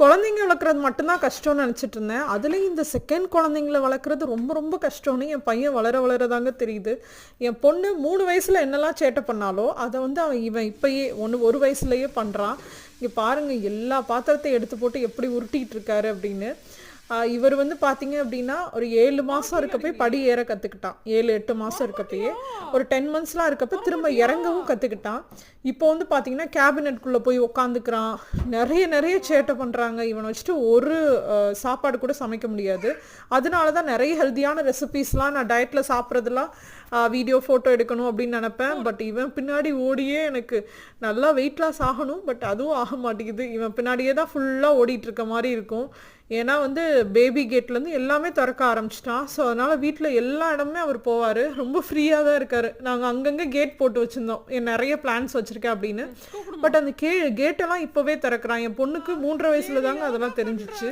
குழந்தைங்க வளர்க்குறது மட்டும்தான் கஷ்டம்னு நினச்சிட்டு இருந்தேன். அதுலேயும் இந்த செகண்ட் குழந்தைங்கள வளர்க்குறது ரொம்ப ரொம்ப கஷ்டம்னு என் பையன் வளர வளரதாங்க தெரியுது. என் பொண்ணு மூணு வயசில் என்னெல்லாம் சேட்டை பண்ணாலோ அதை வந்து அவன் இவன் இப்பயே ஒன்று ஒரு வயசுலேயே பண்ணுறான் இங்கே பாருங்கள் எல்லா பாத்திரத்தையும் எடுத்து போட்டு எப்படி உருட்டிகிட்டு இருக்காரு அப்படின்னு. இவர் வந்து பார்த்தீங்க அப்படின்னா ஒரு ஏழு மாதம் இருக்கப்போ படி ஏற கற்றுக்கிட்டான் ஏழு எட்டு மாதம் இருக்கப்பயே ஒரு டென் மந்த்ஸ்லாம் இருக்கப்ப திரும்ப இறங்கவும் கற்றுக்கிட்டான் இப்போ வந்து பார்த்தீங்கன்னா கேபினெட்குள்ளே போய் உக்காந்துக்கிறான். நிறைய நிறைய சேட்டை பண்ணுறாங்க இவனை வச்சுட்டு ஒரு சாப்பாடு கூட சமைக்க முடியாது. அதனால தான் நிறைய ஹெல்த்தியான ரெசிபீஸ்லாம் நான் டயட்டில் சாப்பிட்றதுலாம் வீடியோ ஃபோட்டோ எடுக்கணும் அப்படின்னு நினப்பேன். பட் இவன் பின்னாடி ஓடியே எனக்கு நல்லா வெயிட் லாஸ் ஆகணும். பட் அதுவும் ஆக மாட்டேங்குது. இவன் பின்னாடியே தான் ஃபுல்லாக ஓடிட்டு இருக்க மாதிரி இருக்கும். ஏன்னா வந்து பேபி கேட்லேருந்து எல்லாமே திறக்க ஆரம்பிச்சிட்டான். ஸோ அதனால் வீட்டில் எல்லா இடமுமே அவர் போவார். ரொம்ப ஃப்ரீயாக தான் இருக்கார். நாங்கள் அங்கங்கே கேட் போட்டு வச்சுருந்தோம். என் நிறைய பிளான்ஸ் வச்சுருக்கேன் அப்படின்னு. பட் அந்த கே கேட்டெல்லாம் இப்போவே திறக்கிறான். என் பொண்ணுக்கு மூன்றரை வயசுல தாங்க அதெல்லாம் தெரிஞ்சிச்சு.